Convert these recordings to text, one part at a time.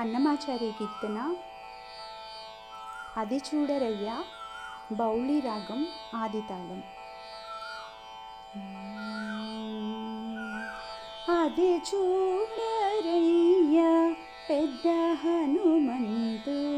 అన్నమాచారి కీర్తన అది చూడరయ్యా బౌళి రాగం ఆదితాళం అది చూడరయ్యా పెద్ద హనుమంతుని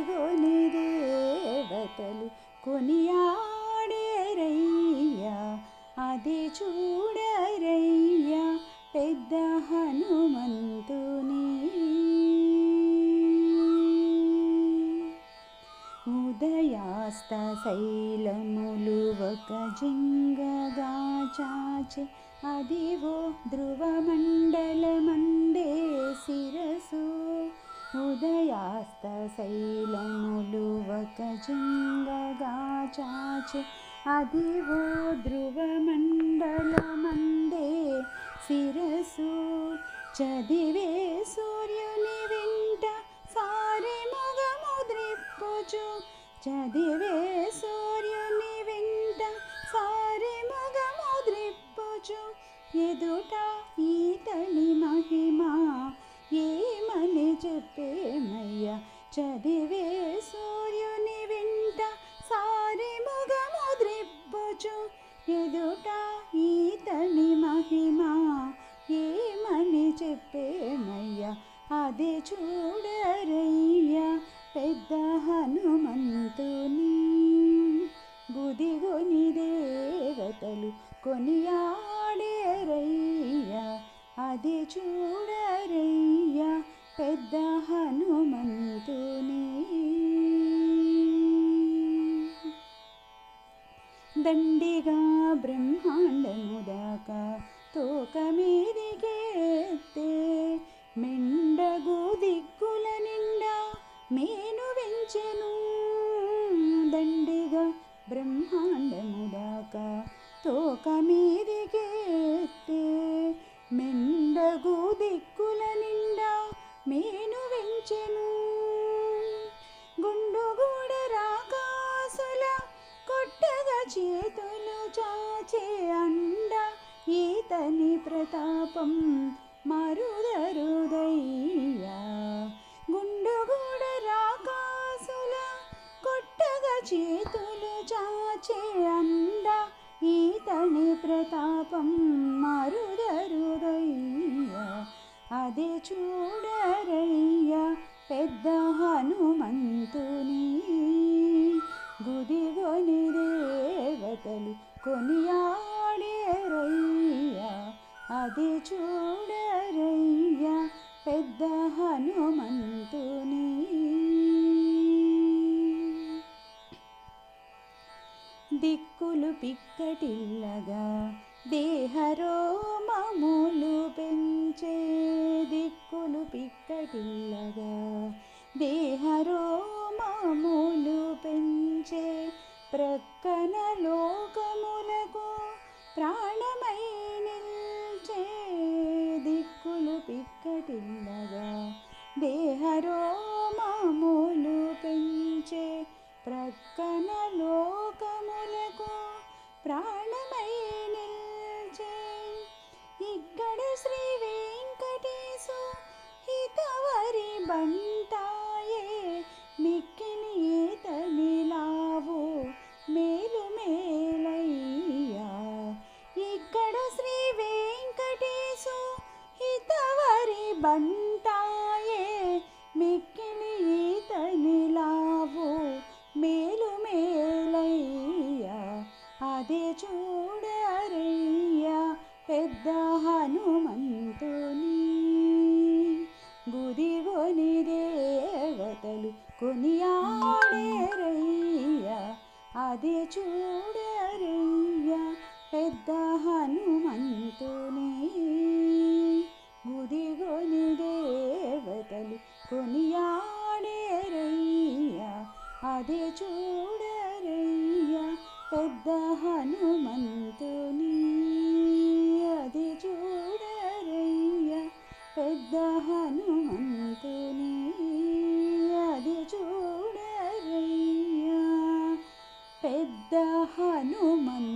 గుదిగొని దేవతలు కొనియాడేరయ్యా. అది చూడరయ్యా పెద్ద హనుమంతుని. ఉదయాస్త శైలములు ఒక జింగగా చాచే. అదివో ధ్రువమండలమందే శిరసు. ఉదయాస్త శైలములు दयास्तशैलमुलुवकजङ्गगाचाच अधिवो ध्रुवमण्डलमन्दे शिरसु च दिवेषु చూడరయ్యా పెద్ద హనుమంతుని. గుదిగొని దేవతలు కొనియాడేరయ్యా అది చూడరయ్యా పెద్ద హనుమంతుని. దండిగా బ్రహ్మాండముదాకా తోక మీదికెత్తే మెండగు దిక్కుల నిండా మేను వెంచెను. దండిగా బ్రహ్మాండముదాకా తోక మీదికెత్తే మెండగు దిక్కుల నిండా మేను వెంచెను. గుండుగూడ రాకాసుల కొట్టగా చేతులు చాచే అండ ఈతని ప్రతాపం మరుదరుదయ్యా గుండుగూడ రాకాసుల కొట్టగా చేతులు చాచే అండ ఈతని ప్రతాపం మరుదరుదయ్యా అదే చూడరయ్యా పెద్ద హనుమంతుని గుదిగొని దేవతలు కొనియాడేరయ్యా అది చూ పెద్ద హనుమంతుని. దిక్కులు పిక్కటిల్లగా దేహరోమములు పెంచే దిక్కులు పిక్కటిల్లగా దేహరోమములు పెంచే ప్రతి ప్రక్కన లోకములకు ప్రాణమై నిల్చే. ఇక్కడ శ్రీ వెంకటేశు హితవరి బంటాయే మిక్కిని ఈతని లావు మేలు మేలయ్యా. ఇక్కడ శ్రీ వెంకటేశు హితవరి బంట అది చూడరయ్యా పెద్ద హనుమంతుని. గుదిగొని దేవతలు కొనియాడేరయ్యా అది చూడరయ్యా పెద్ద హనుమంతుని. పెద్ద హనుమంతుని అది చూడరయ్య. పెద్ద హనుమంతుని అది చూడరయ్య. పెద్ద హనుమంతు